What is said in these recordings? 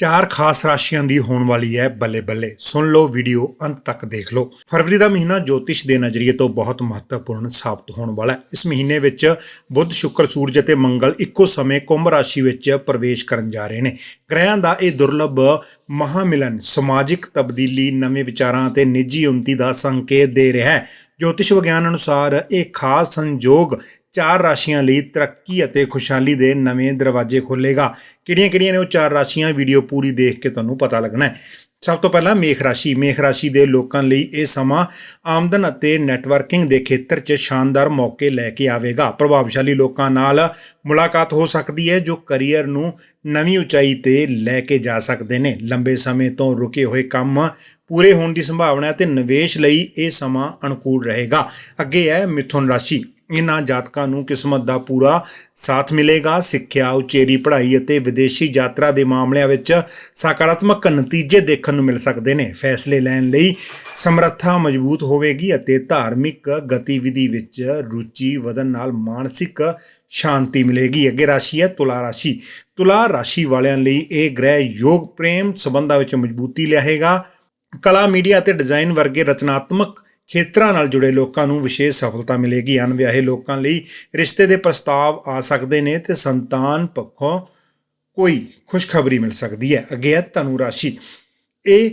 ਚਾਰ ਖਾਸ ਰਾਸ਼ੀਆਂ ਦੀ ਹੋਣ ਵਾਲੀ ਹੈ ਬੱਲੇ ਬੱਲੇ। ਸੁਣ ਲਓ ਵੀਡੀਓ, ਅੰਤ ਤੱਕ ਦੇਖ ਲਓ। ਫਰਵਰੀ ਦਾ ਮਹੀਨਾ ਜੋਤਿਸ਼ ਦੇ ਨਜ਼ਰੀਏ ਤੋਂ ਬਹੁਤ ਮਹੱਤਵਪੂਰਨ ਸਾਬਤ ਹੋਣ ਵਾਲਾ ਹੈ। ਇਸ ਮਹੀਨੇ ਵਿੱਚ ਬੁੱਧ, ਸ਼ੁੱਕਰ, ਸੂਰਜ ਅਤੇ ਮੰਗਲ ਇੱਕੋ ਸਮੇਂ ਕੁੰਭ ਰਾਸ਼ੀ ਵਿੱਚ ਪ੍ਰਵੇਸ਼ ਕਰਨ ਜਾ ਰਹੇ ਨੇ। ਗ੍ਰਹਿਆਂ ਦਾ ਇਹ ਦੁਰਲੱਭ ਮਹਾਮਿਲਨ ਸਮਾਜਿਕ ਤਬਦੀਲੀ, ਨਵੇਂ ਵਿਚਾਰਾਂ ਅਤੇ ਨਿੱਜੀ ਉન્નਤੀ ਦਾ ਸੰਕੇਤ ਦੇ ਰਿਹਾ ਹੈ। ਜੋਤਿਸ਼ ਵਿਗਿਆਨ ਅਨੁਸਾਰ ਇਹ ਖਾਸ ਸੰਯੋਗ ਚਾਰ ਰਾਸ਼ੀਆਂ ਲਈ ਤਰੱਕੀ ਅਤੇ ਖੁਸ਼ਹਾਲੀ ਦੇ ਨਵੇਂ ਦਰਵਾਜ਼ੇ ਖੋਲੇਗਾ ਕਿਹੜੀਆਂ-ਕਿਹੜੀਆਂ ਨੇ ਉਹ ਚਾਰ ਰਾਸ਼ੀਆਂ? ਵੀਡੀਓ ਪੂਰੀ ਦੇਖ ਕੇ ਤੁਹਾਨੂੰ ਪਤਾ ਲੱਗਣਾ ਹੈ। ਸਭ ਤੋਂ ਪਹਿਲਾਂ ਮੇਖ ਰਾਸ਼ੀ ਮੇਖ ਰਾਸ਼ੀ ਦੇ ਲੋਕਾਂ ਲਈ ਇਹ ਸਮਾਂ ਆਮਦਨ ਅਤੇ ਨੈਟਵਰਕਿੰਗ ਦੇ ਖੇਤਰ 'ਚ ਸ਼ਾਨਦਾਰ ਮੌਕੇ ਲੈ ਕੇ ਆਵੇਗਾ। ਪ੍ਰਭਾਵਸ਼ਾਲੀ ਲੋਕਾਂ ਨਾਲ ਮੁਲਾਕਾਤ ਹੋ ਸਕਦੀ ਹੈ, ਜੋ ਕੈਰੀਅਰ ਨੂੰ ਨਵੀਂ ਉਚਾਈ ਤੇ ਲੈ ਕੇ ਜਾ ਸਕਦੇ ਨੇ। ਲੰਬੇ ਸਮੇਂ ਤੋਂ ਰੁਕੇ ਹੋਏ ਕੰਮ ਪੂਰੇ ਹੋਣ ਦੀ ਸੰਭਾਵਨਾ ਹੈ ਤੇ ਨਿਵੇਸ਼ ਲਈ ਇਹ ਸਮਾਂ ਅਨੁਕੂਲ ਰਹੇਗਾ। ਅੱਗੇ ਹੈ ਮਿਥੁਨ ਰਾਸ਼ੀ। ਇਹਨਾਂ ਜਾਤਕਾਂ ਨੂੰ ਕਿਸਮਤ ਦਾ ਪੂਰਾ ਸਾਥ ਮਿਲੇਗਾ। ਸਿੱਖਿਆ, ਉਚੇਰੀ ਪੜ੍ਹਾਈ ਅਤੇ ਵਿਦੇਸ਼ੀ ਯਾਤਰਾ ਦੇ ਮਾਮਲਿਆਂ ਵਿੱਚ ਸਕਾਰਾਤਮਕ ਨਤੀਜੇ ਦੇਖਣ ਨੂੰ ਮਿਲ ਸਕਦੇ ਨੇ। ਫੈਸਲੇ ਲੈਣ ਲਈ ਸਮਰੱਥਾ ਮਜ਼ਬੂਤ ਹੋਵੇਗੀ ਅਤੇ ਧਾਰਮਿਕ ਗਤੀਵਿਧੀ ਵਿੱਚ ਰੁਚੀ ਵਧਣ ਨਾਲ ਮਾਨਸਿਕ ਸ਼ਾਂਤੀ ਮਿਲੇਗੀ। ਅੱਗੇ ਰਾਸ਼ੀ ਹੈ ਤੁਲਾ ਰਾਸ਼ੀ। ਤੁਲਾ ਰਾਸ਼ੀ ਵਾਲਿਆਂ ਲਈ ਇਹ ਗ੍ਰਹਿ ਯੋਗ ਪ੍ਰੇਮ ਸੰਬੰਧਾਂ ਵਿੱਚ ਮਜ਼ਬੂਤੀ ਲਿਆਏਗਾ। ਕਲਾ, ਮੀਡੀਆ ਅਤੇ ਡਿਜ਼ਾਈਨ ਵਰਗੇ ਰਚਨਾਤਮਕ ਖੇਤਰਾਂ ਨਾਲ ਜੁੜੇ ਲੋਕਾਂ ਨੂੰ ਵਿਸ਼ੇਸ਼ ਸਫਲਤਾ ਮਿਲੇਗੀ। ਅਣਵਿਆਹੇ ਲੋਕਾਂ ਲਈ ਰਿਸ਼ਤੇ ਦੇ ਪ੍ਰਸਤਾਵ ਆ ਸਕਦੇ ਨੇ ਤੇ ਸੰਤਾਨ ਪੱਖੋਂ ਕੋਈ ਖੁਸ਼ਖਬਰੀ ਮਿਲ ਸਕਦੀ ਹੈ। ਅੱਗੇ ਹੈ ਧਨੂ ਰਾਸ਼ੀ। ਇਹ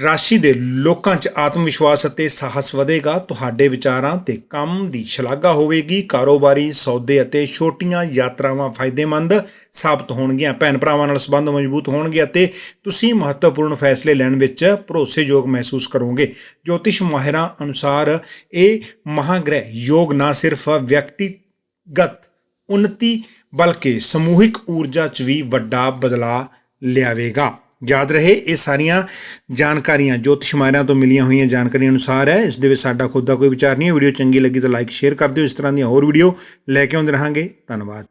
ਰਾਸ਼ੀ ਦੇ ਲੋਕਾਂ 'ਚ ਆਤਮ ਵਿਸ਼ਵਾਸ ਅਤੇ ਸਾਹਸ ਵਧੇਗਾ। ਤੁਹਾਡੇ ਵਿਚਾਰਾਂ ਤੇ ਕੰਮ ਦੀ ਸ਼ਲਾਘਾ ਹੋਵੇਗੀ। ਕਾਰੋਬਾਰੀ ਸੌਦੇ ਅਤੇ ਛੋਟੀਆਂ ਯਾਤਰਾਵਾਂ ਫਾਇਦੇਮੰਦ ਸਾਬਤ ਹੋਣਗੀਆਂ। ਭੈਣ ਭਰਾਵਾਂ ਨਾਲ ਸੰਬੰਧ ਮਜ਼ਬੂਤ ਹੋਣਗੇ ਅਤੇ ਤੁਸੀਂ ਮਹੱਤਵਪੂਰਨ ਫੈਸਲੇ ਲੈਣ ਵਿੱਚ ਭਰੋਸੇਯੋਗ ਮਹਿਸੂਸ ਕਰੋਗੇ। ਜੋਤਿਸ਼ ਮਾਹਿਰਾਂ ਅਨੁਸਾਰ ਇਹ ਮਹਾਗ੍ਰਹਿ ਯੋਗ ਨਾ ਸਿਰਫ ਵਿਅਕਤੀਗਤ ਉન્નਤੀ ਬਲਕਿ ਸਮੂਹਿਕ ਊਰਜਾ 'ਚ ਵੀ ਵੱਡਾ ਬਦਲਾਅ ਲਿਆਵੇਗਾ। ਯਾਦ ਰਹੇ, ਇਹ ਸਾਰੀਆਂ ਜਾਣਕਾਰੀਆਂ, ਜੋਤਿਸ਼ ਮਾਹਿਰਾਂ ਤੋਂ ਮਿਲੀਆਂ ਹੋਈਆਂ ਜਾਣਕਾਰੀਆਂ ਅਨੁਸਾਰ ਹੈ। ਇਸ ਦੇ ਵਿੱਚ ਸਾਡਾ ਖੁਦ ਦਾ ਕੋਈ ਵਿਚਾਰ ਨਹੀਂ ਹੈ। ਵੀਡੀਓ ਚੰਗੀ ਲੱਗੀ ਤਾਂ ਲਾਈਕ ਸ਼ੇਅਰ ਕਰ ਦਿਓ। ਇਸ ਤਰ੍ਹਾਂ ਦੀਆਂ ਹੋਰ ਵੀਡੀਓ ਲੈ ਕੇ ਆਉਂਦੇ ਰਹਾਂਗੇ। ਧੰਨਵਾਦ।